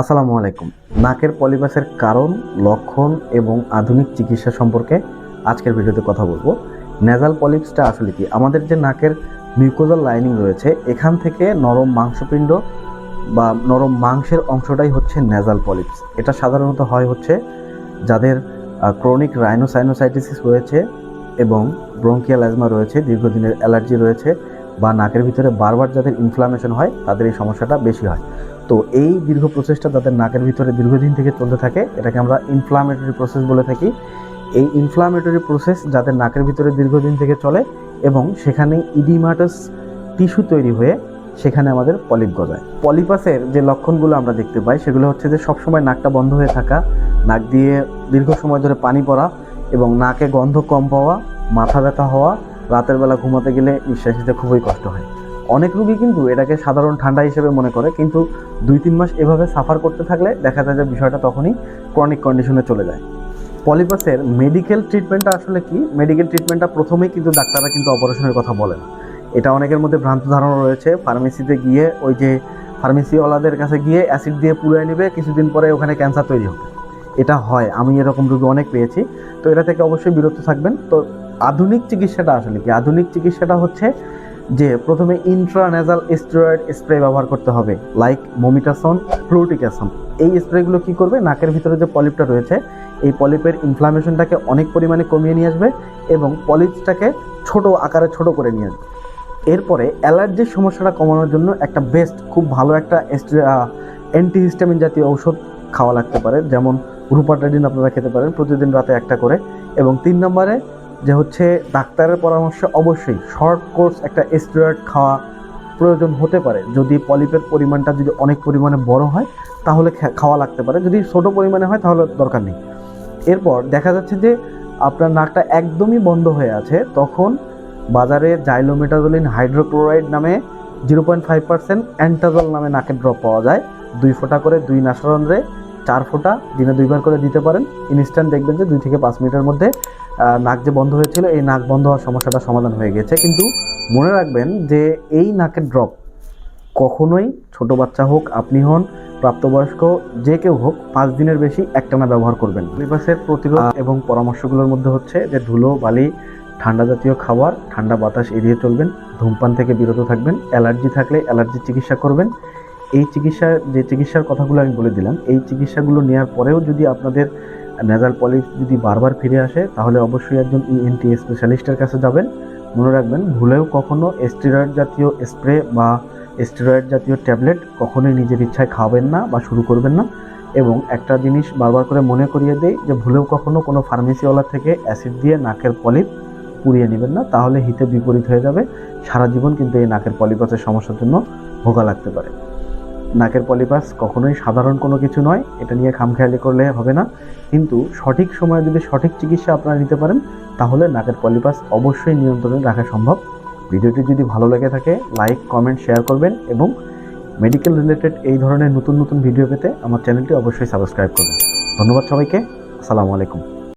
আসসালামু আলাইকুম। নাকের পলিপাসের কারণ, লক্ষণ এবং আধুনিক চিকিৎসা সম্পর্কে আজকের ভিডিওতে কথা বলব। নেজাল পলিপসটা আসলে কি? আমাদের যে নাকের মিউকোজাল লাইনিং রয়েছে, এখান থেকে নরম মাংসপিণ্ড বা নরম মাংসের অংশটাই হচ্ছে নেজাল পলিপস এটা সাধারণত হয় হচ্ছে যাদের ক্রনিক রাইনোসাইনোসাইটিসিস রয়েছে এবং ব্রঙ্কিয়াল অ্যাজমা রয়েছে, দীর্ঘদিনের অ্যালার্জি রয়েছে বা নাকের ভিতরে বারবার যাদের ইনফ্লামেশন হয়, তাদের এই সমস্যাটা বেশি হয়। তো এই দীর্ঘ প্রসেসটা তাদের নাকের ভিতরে দীর্ঘদিন থেকে চলতে থাকে, এটাকে আমরা ইনফ্লামেটরি প্রসেস বলে থাকি। এই ইনফ্লামেটরি প্রসেস যাদের নাকের ভিতরে দীর্ঘদিন থেকে চলে এবং সেখানে ইডিমাটাস টিস্যু তৈরি হয়ে সেখানে আমাদের পলিপ গজায়। পলিপাসের যে লক্ষণগুলো আমরা দেখতে পাই, সেগুলো হচ্ছে যে সবসময় নাকটা বন্ধ হয়ে থাকা, নাক দিয়ে দীর্ঘ সময় ধরে পানি পড়া এবং নাকে গন্ধ কম পাওয়া, মাথা ব্যথা হওয়া, রাতের বেলা ঘুমাতে গেলে নিঃশ্বাস নিতে খুবই কষ্ট হয়। অনেক রুগী কিন্তু এটাকে সাধারণ ঠান্ডা হিসেবে মনে করে, কিন্তু দুই তিন মাস এভাবে সাফার করতে থাকলে দেখা যায় যে বিষয়টা তখনই ক্রনিক কন্ডিশনে চলে যায়। পলিপাসের মেডিকেল ট্রিটমেন্টটা আসলে কি? মেডিকেল ট্রিটমেন্টটা প্রথমেই কিন্তু ডাক্তাররা কিন্তু অপারেশনের কথা বলে না। এটা অনেকের মধ্যে ভ্রান্ত ধারণা রয়েছে। ফার্মেসিতে গিয়ে ওই যে ফার্মেসিওয়ালাদের কাছে গিয়ে অ্যাসিড দিয়ে পুড়ে নেবে, কিছুদিন পরে ওখানে ক্যান্সার তৈরি হবে। এটা হয়। আমি এরকম রোগী অনেক পেয়েছি। তো এটা থেকে অবশ্যই বিরত থাকবেন। তো আধুনিক চিকিৎসাটা আসলে কি? আধুনিক চিকিৎসাটা হচ্ছে যে প্রথমে ইন্ট্রানেজাল স্টেরয়েড স্প্রে ব্যবহার করতে হবে লাইক মোমিটাসন ফ্লুটিকাসন এই স্প্রেগুলো কি করবে? নাকের ভিতরে যে পলিপটা রয়েছে, এই পলিপের ইনফ্লামেশনটাকে অনেক পরিমাণে কমিয়ে নিয়ে আসবে এবং পলিপসটাকে ছোট আকারে ছোট করে নিয়ে আসবে। এরপরে অ্যালার্জির সমস্যাটা কমানোর জন্য একটা বেস্ট খুব ভালো একটা অ্যান্টিহিস্টামিন জাতীয় ঔষধ খাওয়া লাগতে পারে। যেমন রুপাটাডিন আপনারা খেতে পারেন প্রতিদিন রাতে একটা করে। এবং তিন নম্বরে যে হচ্ছে ডাক্তারের পরামর্শে অবশ্যই শর্ট কোর্স একটা স্টেরয়েড খাওয়া প্রয়োজন হতে পারে। যদি পলিপের পরিমাণটা যদি অনেক পরিমাণে বড় হয়, তাহলে খাওয়া লাগতে পারে। যদি ছোটো পরিমাণে হয়, তাহলে দরকার নেই। এরপর দেখা যাচ্ছে যে আপনার নাকটা একদমই বন্ধ হয়ে আছে, তখন বাজারে জাইলোমেটাজোলিন হাইড্রোক্লোরাইড নামে zero point five percent Antazol নামে নাকের ড্রপ পাওয়া যায়। দুই ফোঁটা করে দুই নাসারন্ধ্রে চার ফোঁটা দিনে দুইবার করে দিতে পারেন। ইনস্ট্যান্ট দেখবেন যে দুই থেকে পাঁচ মিনিটের মধ্যে নাক যে বন্ধ হয়েছিল এই নাক বন্ধ হওয়ার সমস্যাটা সমাধান হয়ে গেছে। কিন্তু মনে রাখবেন যে এই নাকের ড্রপ কখনোই ছোট বাচ্চা হোক আপনি হন প্রাপ্তবয়স্ক যে কেউ হোক পাঁচ দিনের বেশি একটানা ব্যবহার করবেন। পরিবেশের প্রতিরোধ এবং পরামর্শগুলোর মধ্যে হচ্ছে যে ধুলো বালি ঠান্ডা জাতীয় খাবার ঠান্ডা বাতাস এড়িয়ে চলবেন ধূমপান থেকে বিরত থাকবেন অ্যালার্জি থাকলে অ্যালার্জির চিকিৎসা করবেন এই চিকিৎসা, যে চিকিৎসার কথাগুলো আমি বলে দিলাম, এই চিকিৎসাগুলো নেওয়ার পরেও যদি আপনাদের নেজাল পলিপ যদি বারবার ফিরে আসে, তাহলে অবশ্যই একজন E ইএনটি স্পেশালিস্টের কাছে যাবেন। মনে রাখবেন, ভুলেও কখনো স্টেরয়েড জাতীয় স্প্রে বা স্টেরয়েড জাতীয় ট্যাবলেট কখনোই নিজের ইচ্ছায় খাবেন না বা শুরু করবেন না। এবং একটা জিনিস বারবার করে মনে করিয়ে দেই যে, ভুলেও কখনো কোনো ফার্মেসিওয়ালা থেকে অ্যাসিড দিয়ে নাকের পলিপ পুড়িয়ে নেবেন না, তাহলে হিতে বিপরীত হয়ে যাবে। সারা জীবন কিন্তু এই নাকের পলিপাসের সমস্যার জন্য ভোগা লাগতে পারে। নাকের পলিপাস কখনোই সাধারণ কোনো কিছু নয়, এটা নিয়ে খামখেয়ালি করলে হবে না। কিন্তু সঠিক সময়ে যদি সঠিক চিকিৎসা আপনারা নিতে পারেন, তাহলে নাকের পলিপাস অবশ্যই নিয়ন্ত্রণে রাখা সম্ভব। ভিডিওটি যদি ভালো লেগে থাকে, লাইক, কমেন্ট, শেয়ার করবেন এবং মেডিকেল রিলেটেড এই ধরনের নতুন নতুন ভিডিও পেতে আমার চ্যানেলটি অবশ্যই সাবস্ক্রাইব করবেন। ধন্যবাদ সবাইকে। আসসালামু আলাইকুম।